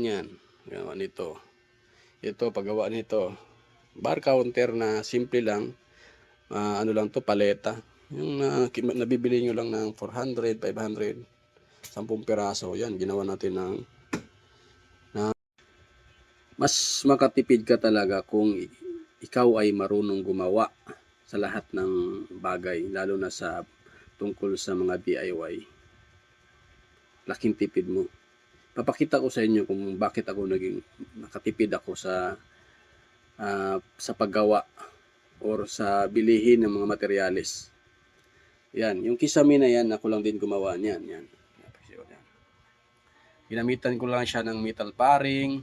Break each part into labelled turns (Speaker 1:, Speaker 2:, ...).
Speaker 1: Yan, gawa nito. Ito, paggawa nito. Bar counter na simple lang. Ah, ano lang to, paleta. Yung ki- nabibili nyo lang ng 400, 500, 10 piraso. Yan, ginawa natin ng na mas makatipid ka talaga kung ikaw ay marunong gumawa sa lahat ng bagay, lalo na sa tungkol sa mga DIY. Laking tipid mo papakita ko sa inyo kung bakit ako naging nakatipid ako sa ah, sa paggawa or sa bilihin ng mga materyales. Yan, yung kisame na yan, ako lang din gumawa niyan. Yan. Ginamitan ko lang siya ng metal paring,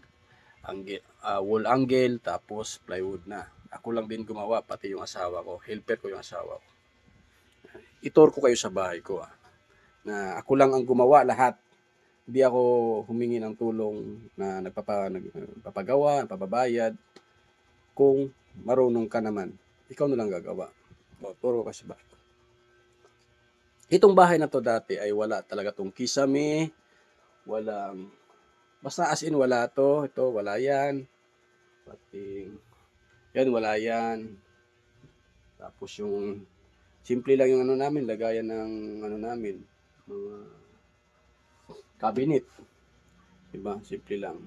Speaker 1: angge, ah, wall angle, tapos plywood na. Ako lang din gumawa, pati yung asawa ko. Helper ko yung asawa ko. Itor ko kayo sa bahay ko. Ah, na ako lang ang gumawa lahat hindi ako humingi ng tulong na nagpapa, nagpapagawa, nagpapabayad. Kung marunong ka naman, ikaw na lang gagawa. O, turo ka sa bahay. Itong bahay na to dati ay wala talaga tong kisame, walang, basta as in wala to, ito wala yan, pati, yan wala yan. Tapos yung, simple lang yung ano namin, lagayan ng ano namin, mga cabinet. Diba? Simple lang.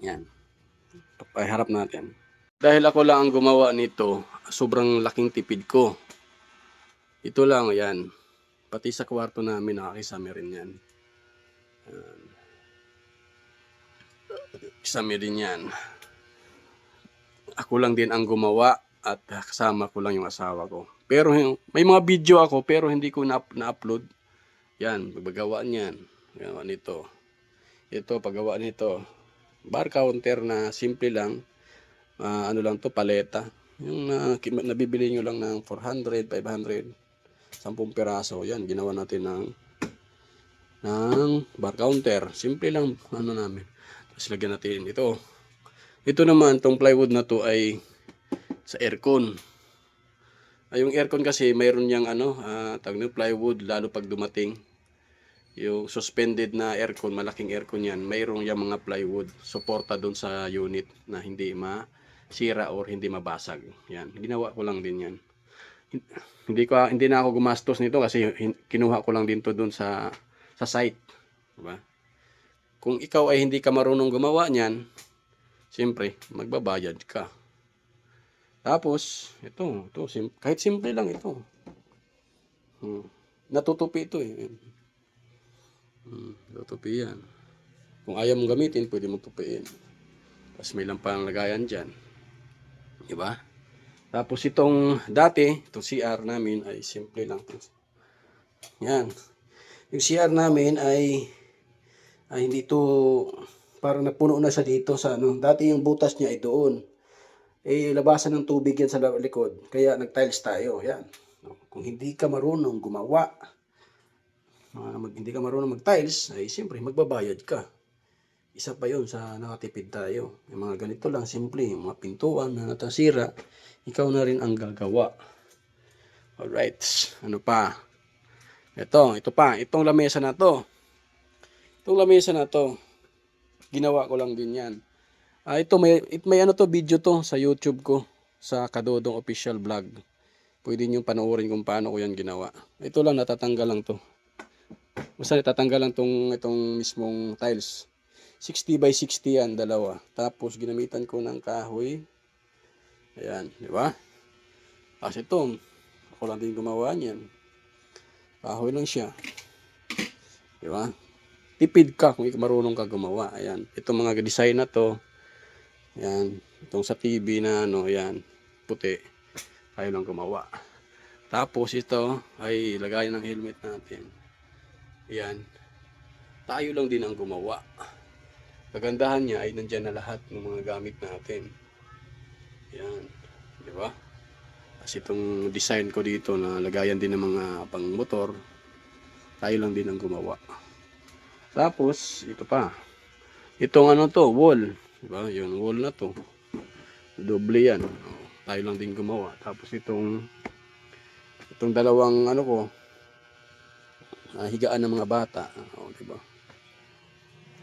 Speaker 1: Yan. Paharap natin. Dahil ako lang ang gumawa nito, sobrang laking tipid ko. Ito lang, yan. Pati sa kwarto namin, nakakisame rin yan. Yan. Kisame din yan. Ako lang din ang gumawa at kasama ko lang yung asawa ko. Pero may mga video ako pero hindi ko na- na-upload. Yan, magbagawa niyan. Gawa nito. Ito, paggawa nito. Bar counter na simple lang. Ah, ano lang to, paleta. Yung ki- nabibili nyo lang ng 400, 500, 10 piraso. Yan, ginawa natin ng ng bar counter. Simple lang, ano namin. Tapos lagyan natin ito. Ito naman, tong plywood na to ay sa aircon. Ay, yung aircon kasi mayroon niyang ano, ah, tawag nyo, plywood lalo pag dumating yung suspended na aircon, malaking aircon yan, mayroong yung mga plywood, suporta doon sa unit na hindi masira or hindi mabasag. Yan, ginawa ko lang din yan. Hin- Hindi ko hindi na ako gumastos nito kasi kinuha ko lang din to doon sa sa site, diba? Kung ikaw ay hindi ka marunong gumawa niyan, siyempre magbabayad ka. Tapos, ito, ito sim- kahit simple lang ito. Hmm. Natutupi ito eh. Hmm, tutupi yan. Kung ayaw mong gamitin, pwede mong tupiin. Tapos may lampang lagayan dyan. Diba? Tapos itong dati, itong CR namin ay simple lang. Yan. Yung CR namin ay ay hindi to parang napuno na siya dito sa ano. Dati yung butas niya ay doon. Eh, labasan ng tubig yan sa likod. Kaya nag-tiles tayo. Yan. Kung hindi ka marunong gumawa, mga mag, hindi ka marunong mag-tiles, ay siyempre magbabayad ka. Isa pa yun sa nakatipid tayo. Yung mga ganito lang, simple, yung mga pintuan na natasira, ikaw na rin ang gagawa. Alright, ano pa? Ito, ito pa, itong lamesa na to. Itong lamesa na to, ginawa ko lang din yan. Ah, ito may, it, may ano to, video to sa YouTube ko, sa Kadodong Official Vlog. Pwede nyo panoorin kung paano ko yan ginawa. Ito lang, natatanggal lang to. Basta natatanggal lang tong itong mismong tiles. 60 by 60 yan, dalawa. Tapos ginamitan ko ng kahoy. Ayan, di ba? Kasi ito, ako lang din gumawa niyan. Kahoy lang siya. Di ba? Tipid ka kung marunong ka gumawa. Ayan. Itong mga design na to. Ayan. Itong sa TV na ano, ayan. Puti. Tayo lang gumawa. Tapos ito ay lagayan ng helmet natin. Yan. Tayo lang din ang gumawa. Kagandahan niya ay nandyan na lahat ng mga gamit natin. Yan. Di ba? Kasi itong design ko dito na lagayan din ng mga pang motor, tayo lang din ang gumawa. Tapos, ito pa. Itong ano to, wall. Di ba? Yung wall na to. Doble yan. O, tayo lang din gumawa. Tapos itong itong dalawang ano ko, ah, higaan ng mga bata. O, di ba?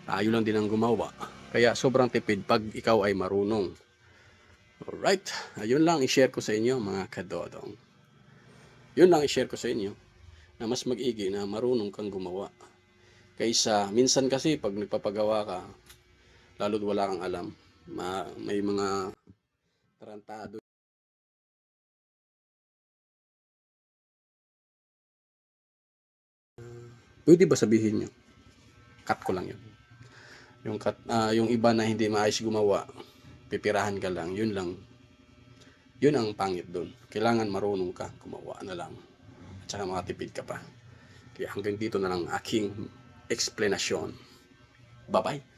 Speaker 1: Tayo lang din ang gumawa. Kaya sobrang tipid pag ikaw ay marunong. Alright, ayun lang i-share ko sa inyo mga kadodong. Yun lang i-share ko sa inyo na mas mag-igi na marunong kang gumawa. Kaysa minsan kasi pag nagpapagawa ka, lalo't wala kang alam, ma- may mga tarantado. Pwede ba sabihin nyo? Cut ko lang yun. Yung, cut, ah, yung iba na hindi maayos gumawa, pipirahan ka lang, yun lang. Yun ang pangit doon. Kailangan marunong ka, gumawa na lang. At saka makatipid ka pa. Kaya hanggang dito na lang aking explanation. Bye-bye.